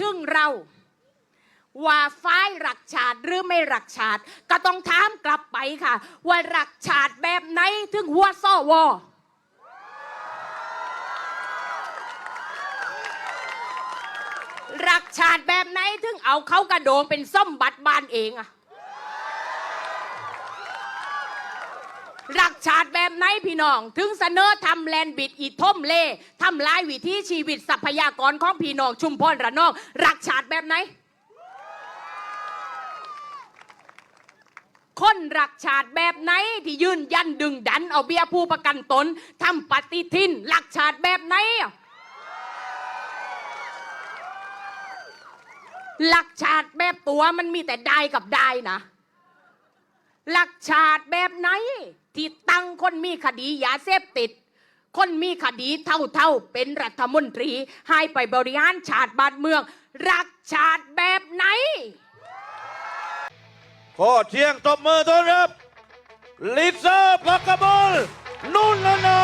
ถึงเรา ว่าฝ่ายรักชาติหรือไม่รักชาติ ก็ต้องถามกลับไปค่ะ ว่ารักชาติแบบไหนถึงหัวซ้อวอรักชาติแบบไหนถึงเอาเขากระโดงเป็นส้มบัตรบานเองอะ รักชาติแบบไหนพี่น้อง ถึงเสนอทำแลนด์บิดอีทมเล่ทำลายวิถีชีวิตทรัพยากรของพี่น้องชุมพรระนองรักชาติแบบไหน คนรักชาติแบบไหนที่ยืนยันดึงดันเอาเบี้ยผู้ประกันตนทำปฏิทินรักชาติแบบไหนหลักชาติแบบตัวมันมีแต่ได้กับได้นะ หลักชาติแบบไหน ที่ตั้งคนมีคดียาเสพติด คนมีคดีเท่าๆเป็นรัฐมนตรี ให้ไปบริหารชาติบ้านเมืองหลักชาติแบบไหน ขอเชียงตบมือต้อนรับ ลิซ่าพักกบอลนุ่นละนา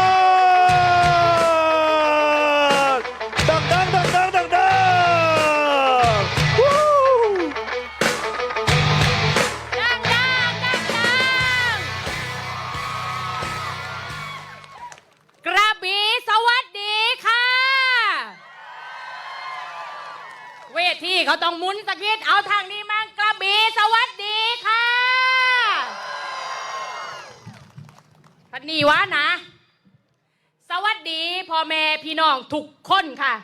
เขาต้องหมุนสักนิดเอาทางนี้มั่งกระบี่สวัสดีค่ะพันนีวะนะ สวัสดีพ่อแม่พี่น้องทุกคนค่ะ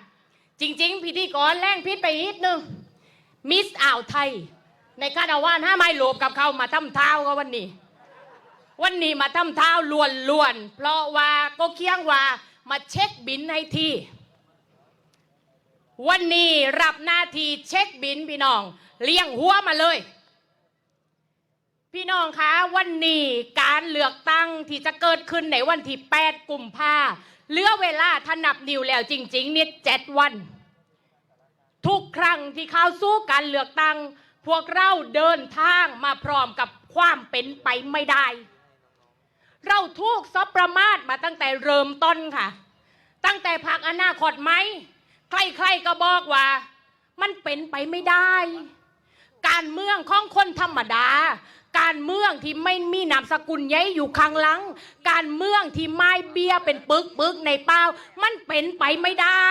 จริง ๆ พิธีกรแรงพิษไปนิดนึงมิสอ่าวไทย ในคาดาว่านห้าไม้หลบกับเขามาทำเท้าก็วันนี้ วันนี้มาทำเท้าล้วนๆเพราะว่าก็เคียงว่ามาเช็คบินให้ที วันนี้รับหน้าที่เช็คบินพี่น้อง เลี้ยงหัวมาเลย พี่น้องคะวันนี้การเลือกตั้งที่จะเกิดขึ้นในวันที่ 8 กุมภาเหลือเวลาถนับนิวแล้วจริง ๆ เนี่ยเจ็ดวัน ทุกครั้งที่เข้าสู้การเลือกตั้ง พวกเราเดินทางมาพร้อมกับความเป็นไปไม่ได้ เราทุกซบประมาทมาตั้งแต่เริ่มต้นค่ะ ตั้งแต่พักอนาคตไหม ใครๆก็บอกว่า มันเป็นไปไม่ได้ การเมืองของคนธรรมดา การเมืองที่ไม่มีนามสกุลย้ายอยู่ข้างหลัง การเมืองที่ไม้เบี้ยเป็นปึกปึกๆในเป้า มันเป็นไปไม่ได้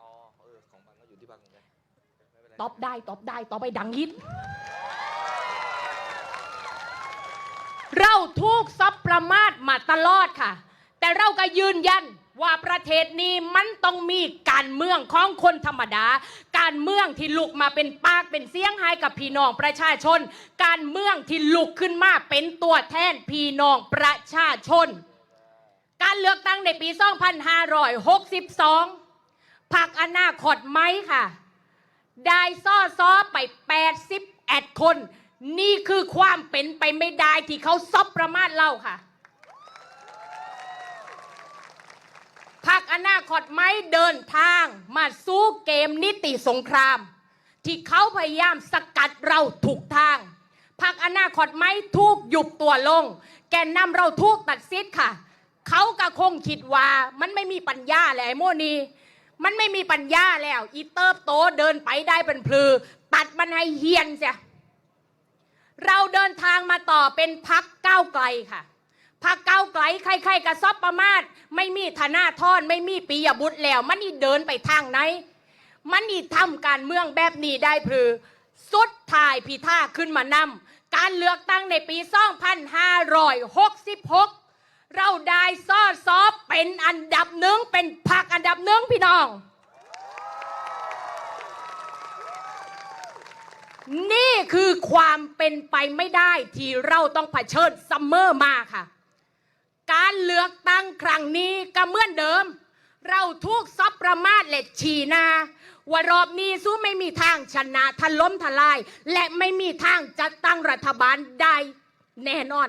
อ๋อเออของมันก็อยู่ที่บางเหมือนกันไม่เป็นไร ตอบได้ตอบได้ตอบไปดังยิดเราทุกซับประมาทมาตลอดค่ะ แต่เราก็ยืนยัน ว่าประเทศนี้มันต้องมีการเมืองของคนธรรมดา การเมืองที่ลุกมาเป็นปากเป็นเสียงให้กับพี่น้องประชาชน การเมืองที่ลุกขึ้นมาเป็นตัวแทนพี่น้องประชาชน การเลือกตั้งในปี 2562พักอนาคตไหมค่ะ ได้ซ่อซ้อไป 81 คน นี่คือความเป็นไปไม่ได้ที่เขาซอบประมาทเราค่ะ พัก อนาคตไม่เดินทางมาสู้เกมนิติสงคราม ที่เขาพยายามสกัดเราถูกทางพักอนาคตไม่ทุกหยุบตัวลง แกนนำเราทุกตัดสิทธิ์ค่ะ เขาก็คงคิดว่ามันไม่มีปัญญาแหละไอ้โมนีมันไม่มีปัญญาแล้ว อีเติบโตเดินไปได้เป็นพลือ ตัดมันให้เฮียนเสียเราเดินทางมาต่อเป็นพักก้าวไกลค่ะ พักก้าวไกลใครๆกระซอบประมาทไม่มีธนาทอนไม่มีปียบุตรแล้ว มันนี่เดินไปทางไหน มันนี่ทำการเมืองแบบนี้ได้พลือ สุดท้ายพิธาขึ้นมานำการเลือกตั้งในปี 2566 เราได้ซ่อซอบเป็นอันดับหนึ่งเป็นพักอันดับหนึ่งพี่น้อง นี่คือความเป็นไปไม่ได้ที่เราต้องเผชิญซัมเมอร์มาค่ะ การเลือกตั้งครั้งนี้ก็เหมือนเดิม เราทุกซับประมาทและชีนาว่ารอบนี้สู้ไม่มีทางชนะทะล้มทลาย และไม่มีทางจัดตั้งรัฐบาลได้แน่นอน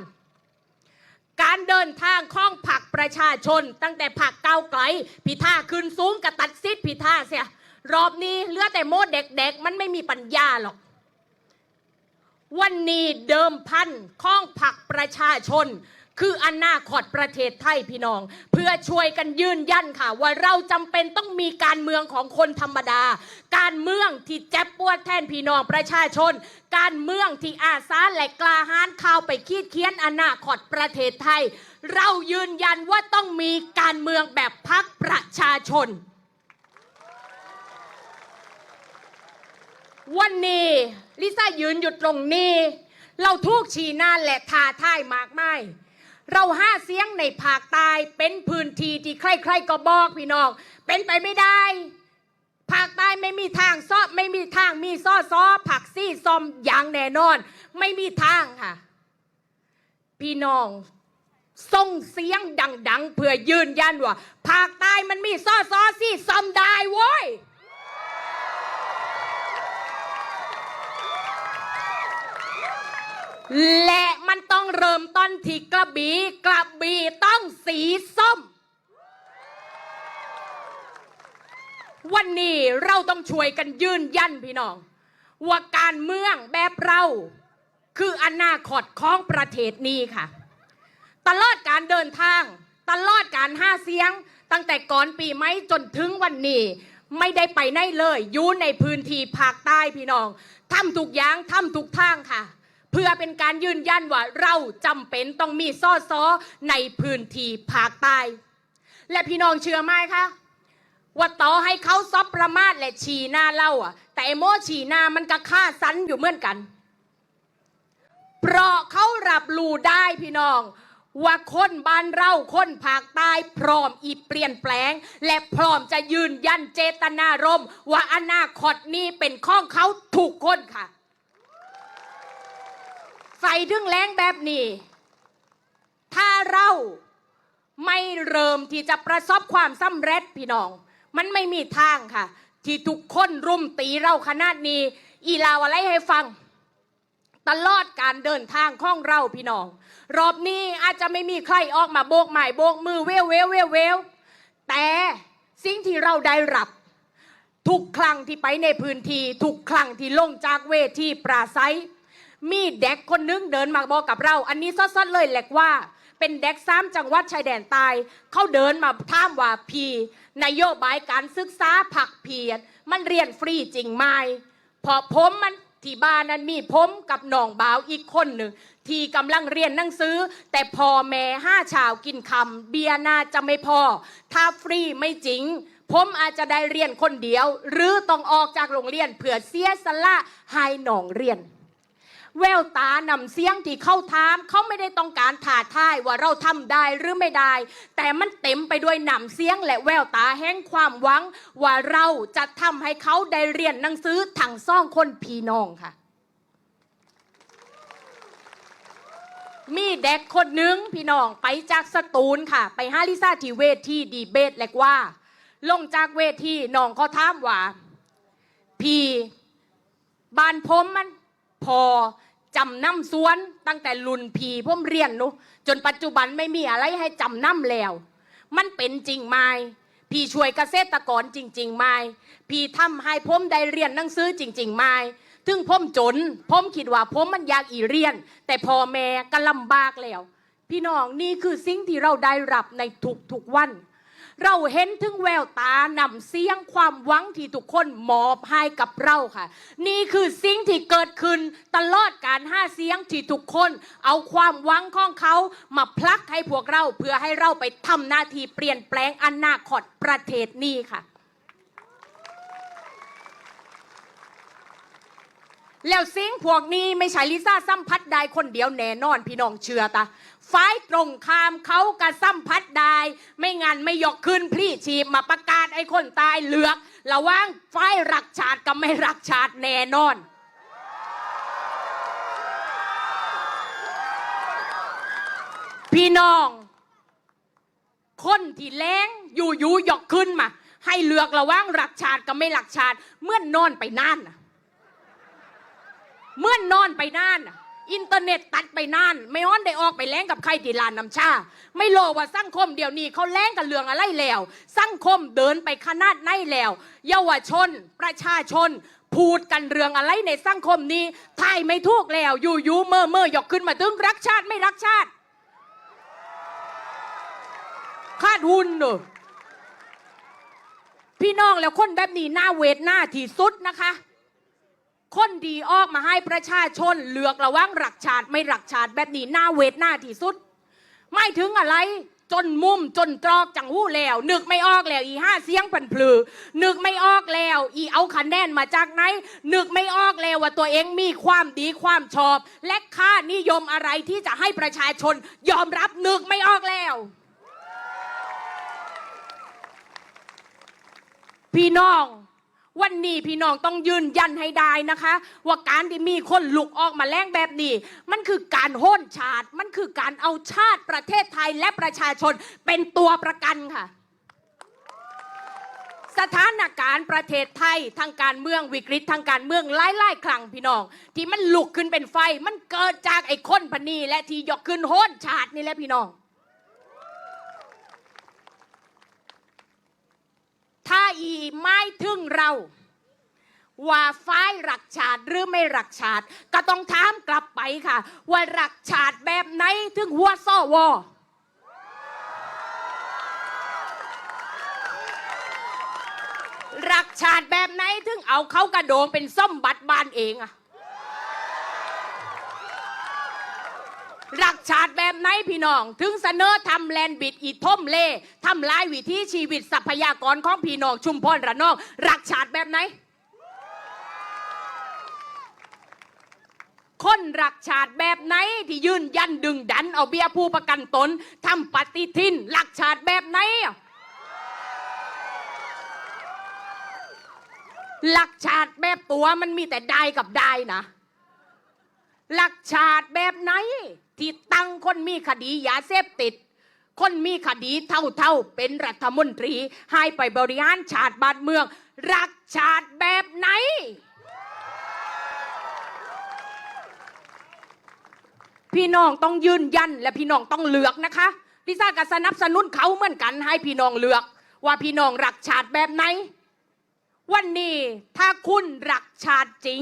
การเดินทางข้องผักประชาชน ตั้งแต่ผักเก้าไกล พิธาขึ้นสูงกับตัดซิดพิธาเสีย รอบนี้เหลือแต่โมดเด็กๆ มันไม่มีปัญญาหรอก วันนี้เดิมพันข้องผักประชาชน คืออนาคตประเทศไทยพี่น้อง เพื่อช่วยกันยืนยันค่ะ ว่าเราจำเป็นต้องมีการเมืองของคนธรรมดา การเมืองที่เจ็บปวดแทนพี่น้องประชาชน การเมืองที่อาสาและกล้าหาญเข้าไปคีดเคียนอนาคตประเทศไทย เรายืนยันว่าต้องมีการเมืองแบบพักประชาชน วันนี้ลิซ่ายืนอยู่ตรงนี้ เราทุกชีหน้าและทาท่ายมากมาย เราห้าเสียงในภาคใต้เป็นพื้นที่ที่ใครๆก็บอกพี่น้อง เป็นไปไม่ได้ ภาคใต้ไม่มีทางซอไม่มีทางมีซ้อซ้อผักซี่ซอมอย่างแน่นอน ไม่มีทางค่ะ พี่น้องส่งเสียงดัง ๆ เพื่อยืนยันว่าภาคใต้มันมีซ้อซ้อซี่ซอมได้เว้ย และมันต้องเริ่มต้นที่กระบี่กระบี่ต้องสีส้ม วันนี้เราต้องช่วยกันยืนยันพี่น้อง ว่าการเมืองแบบเรา คืออนาคตของประเทศนี้ค่ะ ตลอดการเดินทาง ตลอดการห้าเสียง ตั้งแต่ก่อนปีไหมจนถึงวันนี้ไม่ได้ไปไหนเลยอยู่ในพื้นที่ภาคใต้พี่น้องทำทุกอย่างทำทุกทางค่ะ เพื่อเป็นการยืนยันว่าเราจำเป็นต้องมีซ่อซอในพื้นที่ภาคใต้และพี่น้องเชื่อไหมคะว่าต่อให้เขาซอบประมาทและฉีหน้าเล่าอะ แต่ไอ้โมฉีหน้ามันก็ฆ่าสันอยู่เหมือนกัน เพราะเขารับรู้ได้พี่น้อง ว่าคนบ้านเราคนภาคใต้พร้อมอีเปลี่ยนแปลง และพร้อมจะยืนยันเจตนารมณ์ว่าอนาคตนี้เป็นของเขาถูกคนค่ะ ใส่ดึงแรงแบบนี้ ถ้าเราไม่เริ่มที่จะประสบความสำเร็จพี่น้อง มันไม่มีทางค่ะ ที่ทุกคนรุมตีเราขนาดนี้ อีลาวอะไรให้ฟัง ตลอดการเดินทางของเราพี่น้อง รอบนี้อาจจะไม่มีใครออกมาโบกหมายโบกมือเววเววเววเววแต่สิ่งที่เราได้รับทุกครั้งที่ไปในพื้นที่ทุกครั้งที่ลงจากเวทีปราศัย มีเด็กคนนึงเดินมาบอกกับเรา อันนี้ซดๆเลยแหลกว่า เป็นเด็กสามจังหวัดชายแดนใต้เขาเดินมาถามว่าพีนโยบายการศึกษาผักเพียรมันเรียนฟรีจริงไหมพอผมมันที่บ้านนั้นมีผมกับน้องบ่าวอีกคนหนึ่งที่กำลังเรียนหนังสือ แต่พอแม่ห้าชาวกินคำเบียร์น่าจะไม่พอ ถ้าฟรีไม่จริง ผมอาจจะได้เรียนคนเดียว หรือต้องออกจากโรงเรียนเผื่อเสียสละให้น้องเรียน แววตานำเสียงที่เข้าถาม เขาไม่ได้ต้องการถ่าท่ายว่าเราทำได้หรือไม่ได้ แต่มันเต็มไปด้วยนำเสียงและแววตาแห่งความหวัง ว่าเราจะทำให้เขาได้เรียนหนังสือทั้งซ่องคนพี่น้องค่ะ มีเด็กคนหนึงพี่น้องไปจากสตูลค่ะ ไปหาลิซาทีเวทที่ดีเบตแหลกว่า ลงจากเวทีน้องเขาถามว่าพี่บ้านผมมันพอ จำน้ำสวน ตั้งแต่รุ่นพี่มเรียนนุจนปัจจุบันไม่มีอะไรให้จำน้ำแล้ว มันเป็นจริงไหมพี่ช่วยเกษตรกรจริงๆไหมพี่ทำให้ผมได้เรียนหนังสือจริงๆไหมถึงผมจนผมคิดว่าผมมันอยากอีเรียน แต่พ่อแม่ก็ลำบากแล้ว พี่น้องนี่คือสิ่งที่เราได้รับในทุกๆวัน เราเห็นถึงแววตานำเสียงความหวังที่ทุกคนมอบให้กับเราค่ะ นี่คือสิ่งที่เกิดขึ้นตลอดการห้าเสียงที่ทุกคน เอาความหวังของเขามาพลักให้พวกเราเพื่อให้เราไปทำหน้าที่เปลี่ยนแปลงอนาคตประเทศนี้ค่ะ แล้วสิ่งพวกนี้ไม่ใช่ลิซ่าสัมผัสได้คนเดียวแน่นอนพี่น้องเชื่อตาฝ่ายตรงข้ามเขากระสัมผัสได้ไม่งั้นไม่ยกขึ้นพลีชีพมาประกาศไอ้คนตายเหลือกระว่างฝ่ายรักชาติกับไม่รักชาติแน่นอน พี่น้อง คนที่แรงอยู่ยู่ๆยกขึ้นมา ให้เลือกระว่างรักชาติกับไม่รักชาติเมื่อนนอนไปนานน่ะ เมื่อนอนไปนานอินเทอร์เน็ตตัดไปนาน ไม่อ้อนได้ออกไปแล้งกับใครที่ลานน้ำชา ไม่โลว่าสังคมเดี๋ยวนี้เขาแล้งกับเรื่องอะไรแล้ว สังคมเดินไปขนาดไหนแล้ว เยาวชน ประชาชน พูดกันเรื่องอะไรในสังคมนี้ไทยไม่ถูกแล้วอยู่ยูเมื่อเมื่อยกขึ้นมาถึงรักชาติไม่รักชาติคาดหุ่นเนอพี่น้องแล้วคนแบบนี้หน้าเวทหน้าที่สุดนะคะ คนดีออกมาให้ประชาชนเลือกระว่างหลักชาติไม่หลักชาติแบบนี้หน้าเวทหน้าที่สุด ไม่ถึงอะไรจนมุมจนตรอกจังหู้แล้ว นึกไม่ออกแล้วอีห้าเสียงผันพลือ นึกไม่ออกแล้ว อีเอาคะแนนมาจากไหน นึกไม่ออกแล้วว่าตัวเองมีความดีความชอบ และค่านิยมอะไรที่จะให้ประชาชน ยอมรับนึกไม่ออกแล้ว พี่น้อง วันนี้พี่น้องต้องยืนยันให้ได้นะคะ ว่าการที่มีคนลุกออกมาแล้งแบบนี้ มันคือการโห้นชาติ มันคือการเอาชาติประเทศไทยและประชาชนเป็นตัวประกันค่ะ สถานการณ์ประเทศไทยทางการเมืองวิกฤตทางการเมืองไล่ไล่ครั้งพี่น้อง ที่มันลุกขึ้นเป็นไฟ มันเกิดจากไอ้คนพนีและที่ยกขึ้นโห้นชาตินี่แหละพี่น้อง ถ้าอีไม่ถึงเรา ว่าฝ้ายหลักชาติหรือไม่หลักชาติ ก็ต้องถามกลับไปค่ะ ว่าหลักชาติแบบไหนถึงหัวซ้อวอหลักชาติแบบไหนถึงเอาเขากระโดงเป็นส้มบัตรบานเองอะหลัก ชาติแบบไหนพี่น้อง ถึงเสนอทำแลนด์บิดอีท่มเล่ทำลายวิถีชีวิตทรัพยากรของพี่น้องชุมพรระนองหลักชาติแบบไหน คนรักชาติแบบไหนที่ยืนยันดึงดันเอาเบี้ยผู้ประกันตนทำปฏิทินหลักชาติแบบไหนหลักชาติแบบตัวมันมีแต่ได้กับได้นะ หลักชาติแบบไหน ที่ตั้งคนมีคดียาเสพติด คนมีคดีเท่าๆเป็นรัฐมนตรี ให้ไปบริหารชาติบ้านเมือง รักชาติแบบไหน พี่น้องต้องยืนยันและพี่น้องต้องเลือกนะคะลิซ่าก็สนับสนุนเขาเหมือนกันให้พี่น้องเลือก ว่าพี่น้องรักชาติแบบไหน วันนี้ถ้าคุณรักชาติจริง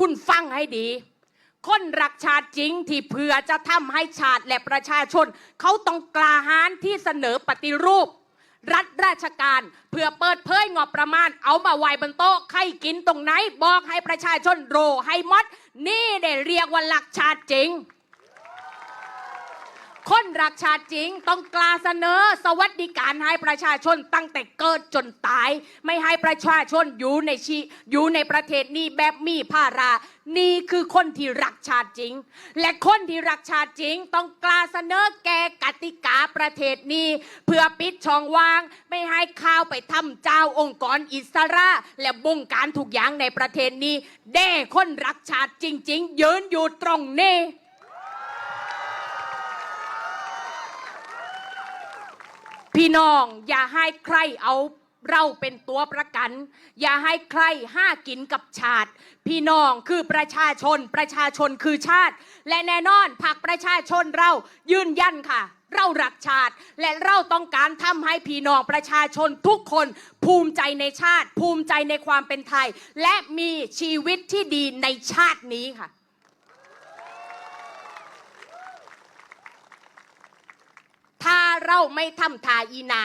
คุณฟังให้ดี คนรักชาติจริงที่เพื่อจะทำให้ชาติและประชาชน เขาต้องกล้าหาญที่เสนอปฏิรูป รัฐราชการเพื่อเปิดเผยงบประมาณ เอามาไว้บนโต๊ะใครกินตรงไหน บอกให้ประชาชนโรให้หมด นี่ได้เรียกว่าหลักชาติจริง คนรักชาติจริงต้องกล้าเสนอ สวัสดิการให้ประชาชนตั้งแต่เกิดจนตาย ไม่ให้ประชาชนอยู่ในชีอยู่ในประเทศนี้แบบมีภาระนี่คือคนที่รักชาติจริง และคนที่รักชาติจริง ต้องกล้าเสนอแก้กติกาประเทศนี้ เพื่อปิดช่องว่าง ไม่ให้ข้าวไปทำเจ้าองค์กรอิสระ และบงการทุกอย่างในประเทศนี้ แด่คนรักชาติจริง ๆ ยืนอยู่ตรงนี้ พี่น้องอย่าให้ใครเอาเราเป็นตัวประกัน อย่าให้ใครห้ากินกับชาติ พี่น้องคือประชาชน ประชาชนคือชาติ และแน่นอนพรรคประชาชนเรายืนยันค่ะ เรารักชาติ และเราต้องการทำให้พี่น้องประชาชนทุกคนภูมิใจในชาติ ภูมิใจในความเป็นไทย และมีชีวิตที่ดีในชาตินี้ค่ะ ถ้าเราไม่ทำทาอีนา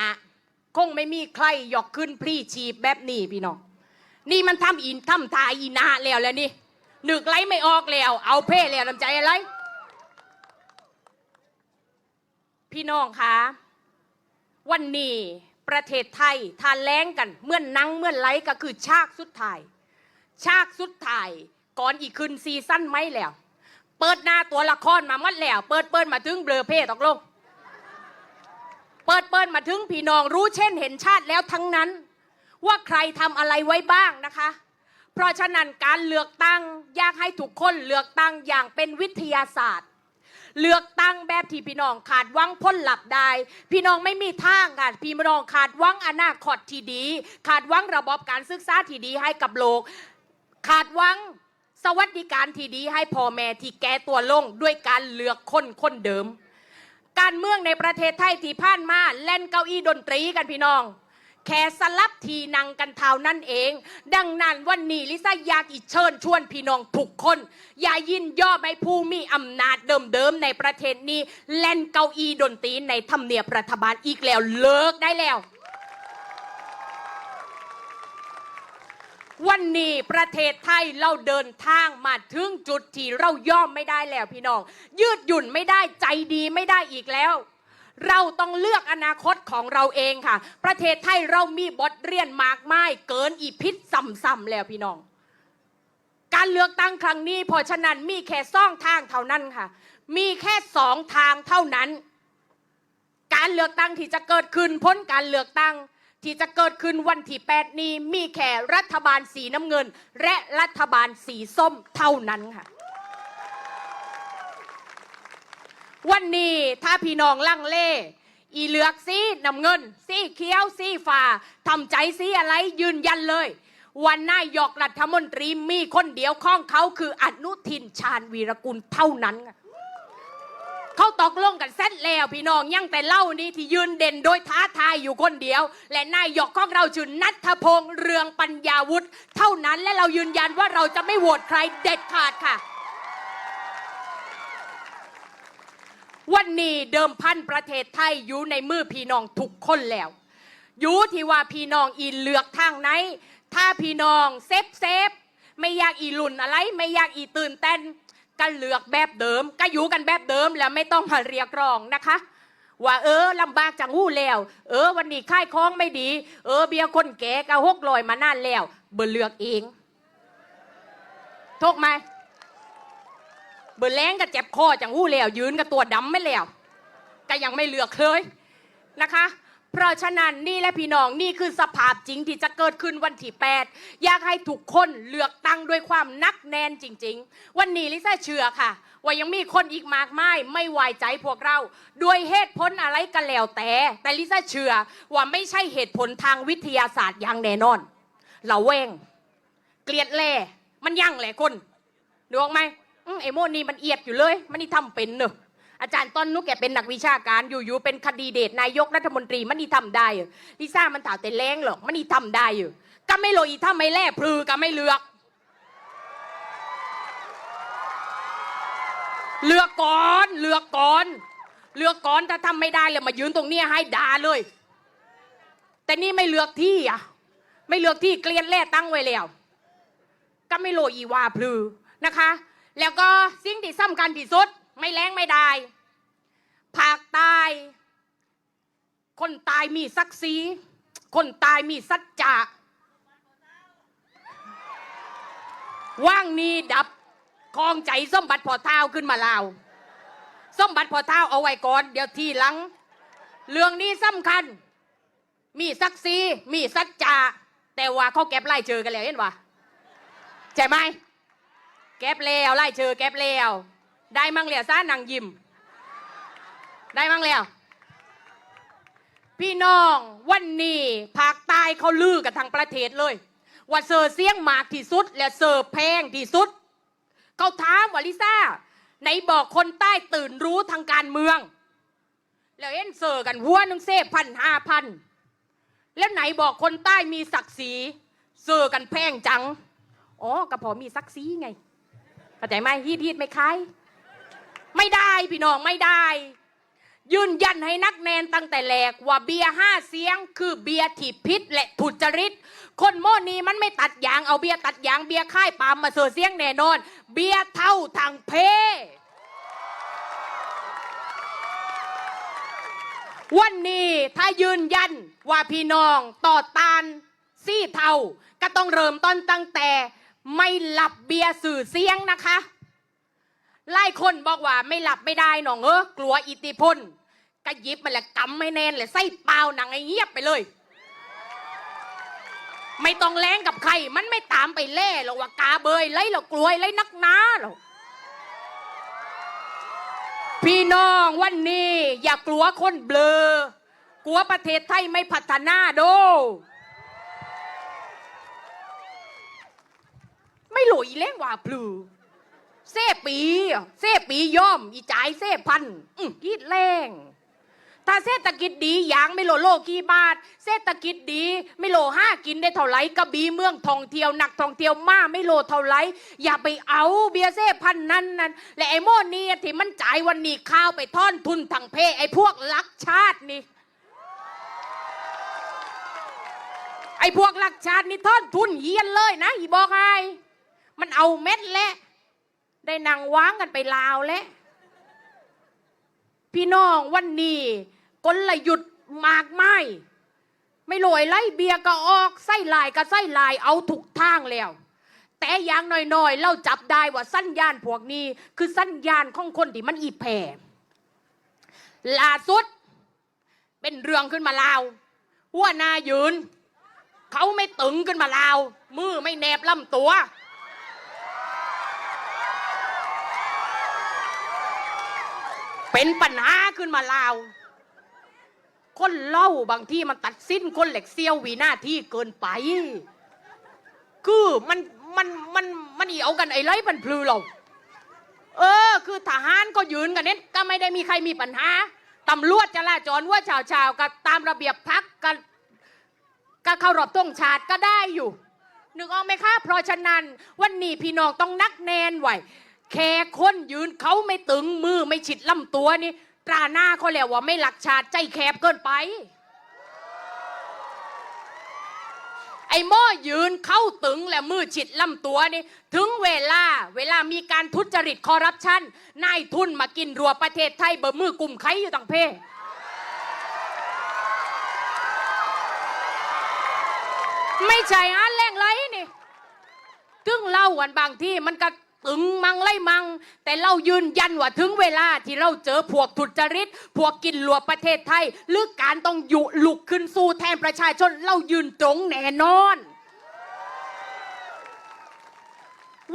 คงไม่มีใครหยอกขึ้นพรีชีพแบบนี้พี่น้อง นี่มันทำอินทำทาอีนาแล้วแล้วนี่หนึกไรไม่ออกแล้ว เอาเพ่แล้วลำใจอะไร พี่น้องคะวันนี้ประเทศไทยทานแล้งกันเมื่อนนังเมื่อนไหลก็คือชากสุดท้ายชากสุดท้ายก่อนอีกคืนซีซั่นไหมแล้ว เปิดหน้าตัวละครมาหมดแล้ว เปิดเปิดมาถึงเบลอเพ่ตกลง เปิดเปิดมาถึงพี่น้องรู้เช่นเห็นชาติแล้วทั้งนั้น ว่าใครทำอะไรไว้บ้างนะคะ เพราะฉะนั้นการเลือกตั้งอยากให้ทุกคนเลือกตั้งอย่างเป็นวิทยาศาสตร์ เลือกตั้งแบบที่พี่น้องขาดวังพ้นหลับได้พี่น้องไม่มีทางค่ะพี่น้องขาดวังอนาคตที่ดี ขาดวังระบบการศึกษาที่ดีให้กับโลก ขาดวังสวัสดิการที่ดีให้พ่อแม่ที่แก่ตัวลงด้วยการเลือกคนคนเดิมารเมืองในประเทศไทยที่ผ่านมาเล่นเก้าอี้ดนตรีกันพี่น้อง แค่สลับทีนังกันเท่านั้นเอง ดังนั้นวันนี้ลิซ่าอยากอีเชิญชวนพี่น้องทุกคน อย่ายินย่อให้ผู้มีอำนาจเดิมๆในประเทศนี้เล่นเก้าอี้ดนตรีในทำเนียบรัฐบาลอีกแล้วเลิกได้แล้ว วันนี้ประเทศไทยเราเดินทางมาถึงจุดที่เราย่อมไม่ได้แล้วพี่น้อง ยืดหยุ่นไม่ได้ใจดีไม่ได้อีกแล้ว เราต้องเลือกอนาคตของเราเองค่ะ ประเทศไทยเรามีบทเรียนมากมายเกินอีพิษซ้ำๆแล้วพี่น้อง การเลือกตั้งครั้งนี้เพราะฉะนั้นมีแค่สองทางเท่านั้นค่ะ มีแค่สองทางเท่านั้น การเลือกตั้งที่จะเกิดขึ้นพ้นการเลือกตั้ง ที่จะเกิดขึ้นวันที่ 8 นี้มีแค่รัฐบาลสีน้ำเงิน และรัฐบาลสีส้มเท่านั้นค่ะ วันนี้ถ้าพี่น้องลังเล อีเหลือกสีน้ำเงิน สีเขียวสีฟ้าทำใจสีอะไรยืนยันเลย วันนายกรัฐมนตรีมีคนเดียวข้องเขาคืออนุทินชาญวีรกุลเท่านั้นค่ะ เขาตกลงกันเสร็จแล้วพี่น้องยังแต่เล่านี้ที่ยืนเด่นโดยท้าทายอยู่คนเดียว และนายกของเราชื่อนัทพงษ์เรืองปัญญาวุฒิเท่านั้นและเรายืนยันว่าเราจะไม่โหวตใครเด็ดขาดค่ะวันนี้เดิมพันประเทศไทยอยู่ในมือพี่น้องทุกคนแล้ว อยู่ที่ว่าพี่น้องอีเลือกทางไหน ถ้าพี่น้องเซฟเซฟไม่อยากอีหลุนอะไร ไม่อยากอีตื่นเต้น ก็เลือกแบบเดิม ก็อยู่กันแบบเดิมแล้วไม่ต้องมาเรียกร้องนะคะ ว่าเออลำบากจังหู้แล้ว เออ วันนี้ค่ายคล้องไม่ดี เออ เบียคนแก่ก็หกลอยมานานแล้วเบอร์เลือกเองทุกไหมเบอร์แรงก็เจ็บคอจังหู้แล้ว ยืนกับตัวดำไม่แล้วก็ยังไม่เลือกเลยนะคะ เพราะฉะนั้นนี่และพี่น้องนี่คือสภาพจริงที่จะเกิดขึ้นวันที่ 8 อยากให้ทุกคนเลือกตั้งด้วยความนักแน่นจริง ๆ วันนี้ลิซ่าเชื่อค่ะ ว่ายังมีคนอีกมากมายไม่ไว้ใจพวกเรา ด้วยเหตุผลอะไรกันแล้วแต่ แต่ลิซ่าเชื่อว่าไม่ใช่เหตุผลทางวิทยาศาสตร์อย่างแน่นอนเราแวงเกลียดแล่มันยั่งแหละคนดูออกไหมไอ้โมนี่มันเอียดอยู่เลย มันนี่ทำเป็นเนอะ อาจารย์ต้นนุกแกเป็นนักวิชาการอยู่ๆเป็นคดีเดตนายกรัฐมนตรีมันนี่ทำได้หรอลิซ่ามันถามแต่แรงหรอกมันนี่ทำได้อยู่ก็ไม่ลอีถ้าไม่แล่พลือก็ไม่เลือก เลือกก่อนเลือกก่อนเลือกก่อนถ้าทำไม่ได้เลยมายืนตรงนี้ให้ด่าเลย แต่นี่ไม่เลือกที่อะ ไม่เลือกที่เกลียนแล่ตั้งไว้แล้ว ก็ไม่โลอีวาพลือนะคะ แล้วก็สิ่งที่สำคัญที่สุด ไม่แรงไม่ได้ภาคใต้คนตายมีศักดิ์ศรีคนตายมีสัจจะว่างนี้ดับคลองใจส้มบัตรพอเท้าขึ้นมาลาวส้มบัตรพอเท้าเอาไว้ก่อน เดี๋ยวทีหลัง เรื่องนี้สำคัญ มีศักดิ์ศรีมีสัจจะแต่ว่าเขาแก็บไล่เจอกันแล้วเห็นปะใช่ไหมแก็บแล้วไล่เจอแก็บแล้ว ได้มั่งแล้วซ่านางยิม ได้มั่งแล้ว พี่น้องวันนี้ภาคใต้เขาลือกันทั้งประเทศเลย ว่าเซอร์เสียงมากที่สุด และเซอร์แพงที่สุด เขาถามว่าลิซ่าไหนบอกคนใต้ตื่นรู้ทางการเมือง แล้วเอ็นเซอร์กันหัวนึงเซฟพันห้าพันแล้วไหนบอกคนใต้มีศักดิ์ศรีเซอร์กันแพงจัง อ๋อก็พอมีศักดิ์ศรีไงเข้าใจไหมฮีดฮีดไม่คล้าย ไม่ได้พี่น้องไม่ได้ ยืนยันให้นักแนนตั้งแต่แรกว่าเบียร์ห้าเสียง คือเบียร์ที่พิษและทุจริต คนโมนีมันไม่ตัดยางเอาเบียร์ตัดยางเบียร์ค่ายปามมาเสือเสียงแน่นอน เบียร์เท่าทางเพวันนี้ถ้ายืนยันว่าพี่น้องต่อต้านซี่เทาก็ต้องเริ่มต้นตั้งแต่ ไม่หลับเบียร์สื่อเสียงนะคะ ไล่คนบอกว่าไม่หลับไม่ได้หนองเออกลัวอิทธิพลก็หยิบมันแหละกำไม่แน่นเลยไส้เปล่าหนังไอ้เงียบไปเลย ไม่ต้องแรงกับใคร มันไม่ตามไปเล่หรอกว่ากาเบยไล่เรากกลัวไล่นักหนาหรอกพี่น้องวันนี้ อย่ากลัวคนเบลอกลัวประเทศไทยไม่พัฒนาโด ไม่หลุยเล่งว่าพลือ เซปีเซปีย่อม อีจ่ายเซพันกีดแรงถ้าเศรษฐกิจดียางไม่โลโลกี่บาท เศรษฐกิจดีไม่โลห้ากินได้เท่าไรกระบี่เมืองท่องเที่ยวหนักท่องเที่ยวมากไม่โลเท่าไรอย่าไปเอาเบียเซ่พันนั้นนั้นและไอ้โมนี่ที่มันจ่ายวันนี้ข้าวไปท่อนทุนทางเพไอ้พวกลักชาตินี่ไอ้พวกลักชาตินี่ทอดทุนเยียนเลยนะอีบอกให้มันเอาเม็ดและ ได้นางว้างกันไปลาวและพี่น้องวันนี้กลยุทธ์มากไม้ไม่ลอยไล่เบียร์ก็ออกไส้ลายก็ไส้ลายเอาถูกทางแล้ว แต่อย่างน้อยๆเราจับได้ว่าสัญญาณพวกนี้ คือสัญญาณของคนที่มันอีแผ่ล่าสุด เป็นเรื่องขึ้นมาลาวหัวนายืน เขาไม่ตึงขึ้นมาลาว มือไม่แนบลำตัว เป็นปัญหาขึ้นมาลาว คนเล่าบางที่มันตัดสิ้นคนเหล็กเซียววีหน้าที่เกินไป คือมันมันมันมันอีเอากันไอ้ไรพันพลือเรา เออ คือทหารก็ยืนกันเน้นก็ไม่ได้มีใครมีปัญหาตำรวจจราจรว่าชาวชาวๆก็ตามระเบียบพักกันก็เข้ารอบต้องชาติก็ได้อยู่นึกออกไหมคะเพราะฉะนั้น วันนี้พี่น้องต้องนักแนนไหว แค่คนยืนเขาไม่ตึงมือไม่ฉิดลำตัวนี่ตราหน้าเขาแล้วว่าไม่หลักชาติใจแคบเกินไป ไอ้หม้อยืนเข้าตึงและมือฉิดลำตัวนี่ถึงเวลาเวลามีการทุจริตคอร์รัปชันนายทุนมากินรัวประเทศไทยเบอร์มือกลุ่มไข่อยู่ต่างเพศไม่ใช่อันแรงไรนี่ ถึงเล่าวันบางที่มันก็ ตึงมังไล่มัง แต่เรายืนยันว่าถึงเวลาที่เราเจอพวกทุจริต พวกกินหลวประเทศไทย หรือการต้องอยุลุกขึ้นสู้แทนประชาชน เรายืนตรงแน่นอน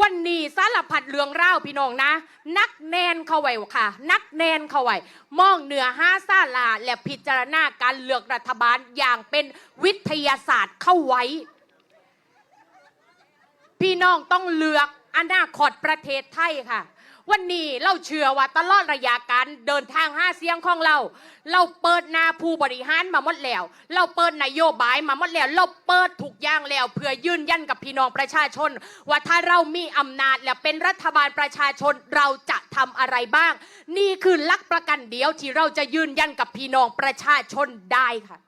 วันนี้สารพัดเรื่องเล่าวพี่น้องนะ นักแนนเข้าไว้ค่ะ นักแนนเข้าไว้มองเหนือห้าซาลา และพิจารณาการเลือกรัฐบาลอย่างเป็นวิทยาศาสตร์เข้าไว้ พี่น้องต้องเลือก อนาคตประเทศไทยค่ะ วันนี้เราเชื่อว่าตลอดระยะการเดินทางห้าเสียงของเรา เราเปิดหนาผู้บริหารมาหมดแล้ว เราเปิดนโยบายมาหมดแล้ว เราเปิดทุกอย่างแล้ว เพื่อยืนยันกับพี่น้องประชาชน ว่าถ้าเรามีอำนาจและเป็นรัฐบาลประชาชนเราจะทำอะไรบ้าง นี่คือลักประกันเดียวที่เราจะยืนยันกับพี่น้องประชาชนได้ค่ะ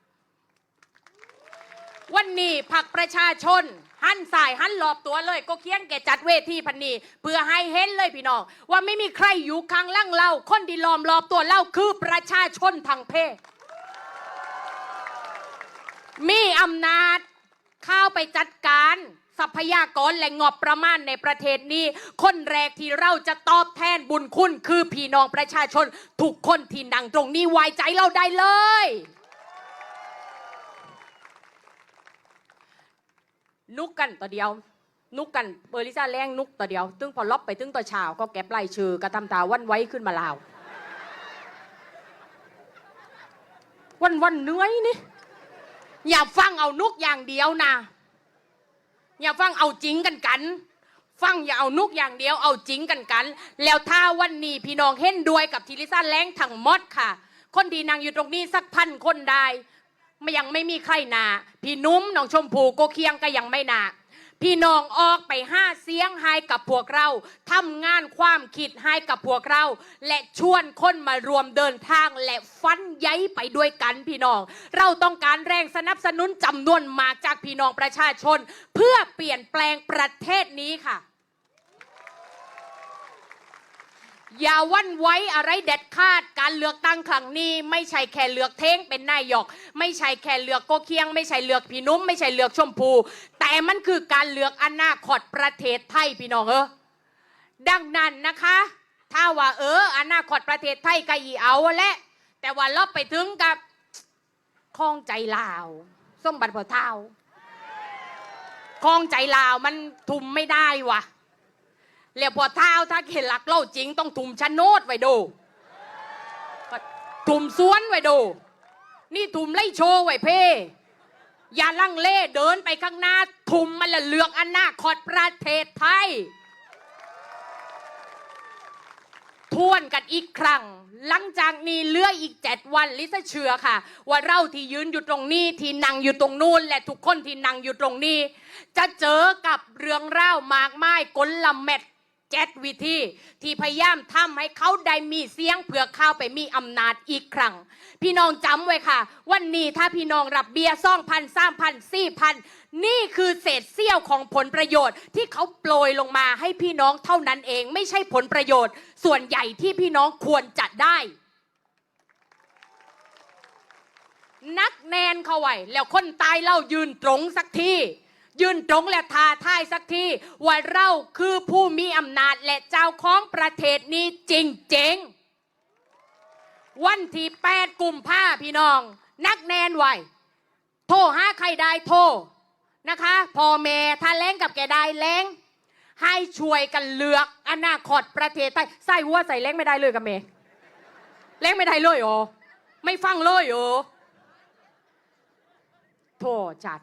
วันนี้ผักประชาชน หันสายหันหลอบตัวเลย ก็เคียงแกจัดเวทีพันนีเพื่อให้เห็นเลยพี่น้อง ว่าไม่มีใครอยู่ข้างล่างเราคนที่ล้อมรอบตัวเราคือประชาชนทางเพศ มีอำนาจเข้าไปจัดการทรัพยากรและงบประมาณในประเทศนี้ คนแรกที่เราจะตอบแทนบุญคุณคือพี่น้องประชาชนทุกคนที่นั่งตรงนี้ไว้ใจเราได้เลย นุกกันตัวเดียว นุกกันเบอร์ลิซ่าแรงนุกตัวเดียว ตึงพอล็อบไปตึงตัวเช้าก็แก็บไล่ชื่อกระทำตาวันไว้ขึ้นมาลาว วันวันเหนื่อยนี่อย่าฟังเอานุกอย่างเดียวนะอย่าฟังเอาจริงกันกัน ฟังอย่าเอานุกอย่างเดียวเอาจริงกันกัน แล้วถ้าวันนี้พี่น้องเห็นด้วยกับทีลิซ่าแรงทั้งหมดค่ะ คนดีนางอยู่ตรงนี้สักพันคนได้ ไม่ยังไม่มีใครนา พี่นุ่มน้องชมพูโกเคียงก็ยังไม่นาพี่น้องออกไปห้าเสียงให้กับพวกเราทำงานความคิดให้กับพวกเรา และชวนคนมารวมเดินทางและฟันใยไปด้วยกันพี่น้อง เราต้องการแรงสนับสนุนจำนวนมากจากพี่น้องประชาชน เพื่อเปลี่ยนแปลงประเทศนี้ค่ะ อย่าวันไว้อะไรเด็ดขาดการเลือกตั้งครั้งนี้ ไม่ใช่แค่เลือกเท้งเป็นนายก ไม่ใช่แค่เลือกโกเคียง ไม่ใช่เลือกพี่นุ่มไม่ใช่เลือกชมพู แต่มันคือการเลือกอนาคตประเทศไทยพี่น้องเออดังนั้นนะคะ ถ้าว่าเอออนาคตประเทศไทยก็อีเอาแหละแต่ว่าเราไปถึงกับคลองใจลาวส้มบัตรพอเท้าคลองใจลาวมันทุมไม่ได้ว่ะ แล้วพอเท้าถ้าเห็นหลักเล่าจริงต้องถุมชะโนดไว้ดูถุมสวนไว้ดู นี่ถุมไล่โชว์ไว้เพ่อย่าลังเลเดินไปข้างหน้าถุมมันละเลือกอนาคตประเทศไทยทวนกันอีกครั้ง หลังจากนี้เลืออีกเจ็ดวันลิซ่าเชื่อค่ะ ว่าเราที่ยืนอยู่ตรงนี้ที่นั่งอยู่ตรงนู้นและทุกคนที่นั่งอยู่ตรงนี้ จะเจอกับเรื่องเล่ามากมายกลละเม็ด เจ็ดวิธี ที่พยายามทำให้เขาได้มีเสียงเพื่อเข้าไปมีอำนาจอีกครั้ง พี่น้องจำไว้ค่ะ วันนี้ถ้าพี่น้องรับเบียร์ซ่องพันสามพันสี่พันนี่คือเศษเสี้ยวของผลประโยชน์ ที่เขาโปรยลงมาให้พี่น้องเท่านั้นเอง ไม่ใช่ผลประโยชน์ ส่วนใหญ่ที่พี่น้องควรจัดได้ นักแนนเขาไว้แล้วคนตายเล่ายืนตรงสักที ยืนตรงและทาทายสักทีว่าเราคือผู้มีอำนาจและเจ้าของประเทศนี้จริงๆ วันที่แปดกุมภาพี่น้อง นักแนนไหวโทรหาใครได้โทรนะคะพ่อแม่ถ้าแรงกับแกได้แรงให้ช่วยกันเลือกอนาคตประเทศไทยใส่หัวใส่แรงไม่ได้เลยกับเมแรงไม่ได้เลยเหรอไม่ฟังเลยเหรอโทษจัด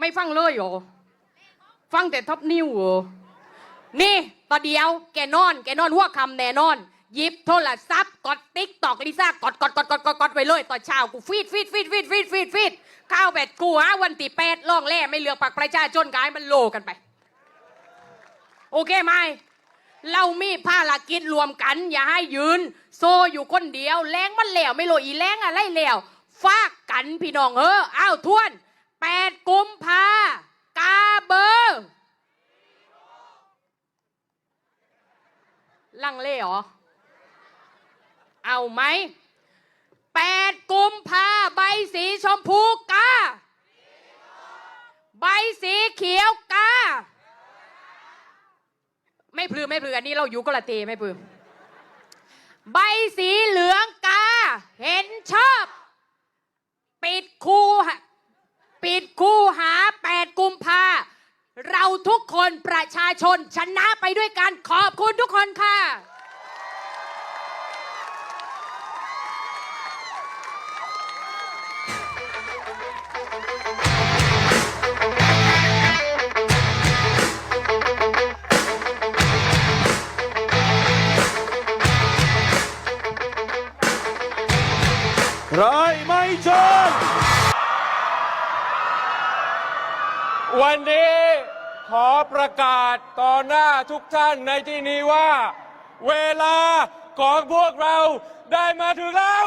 ไม่ฟังเลยเหรอฟังแต่ท็อปนิวเหรอนี่ตอนเดียวแกนอน แกนอนหัวคำแน่นอนหยิบโทรศัพท์กดติ๊กตอกลิซ่ากดกดกดกดกดกดไปเลยตอนเช้ากูฟีดฟีดฟีดฟีดฟีดฟีดฟีดข้าวแบดกูฮะวันตีแปดล่องแร่ไม่เลือกปักประชาชนกายมันโลกันไป โอเคไหมเรามีภารกิจรวมกัน อย่าให้ยืน โซอยู่คนเดียวแรงมันเหลวไม่โลอีแรงอะไรเหลวฟากกันพี่น้องเอออ้าวทวน แปดกุมภากาเบอร์ลังเลเหรอ เอาไหมแปดกุมภาใบสีชมพูกา ใบสีเขียวกา ไม่พลือไม่พลืออันนี้เราอยู่กละเตไม่พลือใบสีเหลืองกา เห็นชอบ ปิดคูหาปิ ดคู่หาแปดกุมภาเราทุกคนประชาชนชนะไปด้วยกันขอบคุณทุกคนค่ะใครไม่ชน วันนี้ขอประกาศต่อหน้าทุกท่านในที่นี้ว่า เวลาของพวกเราได้มาถึงแล้ว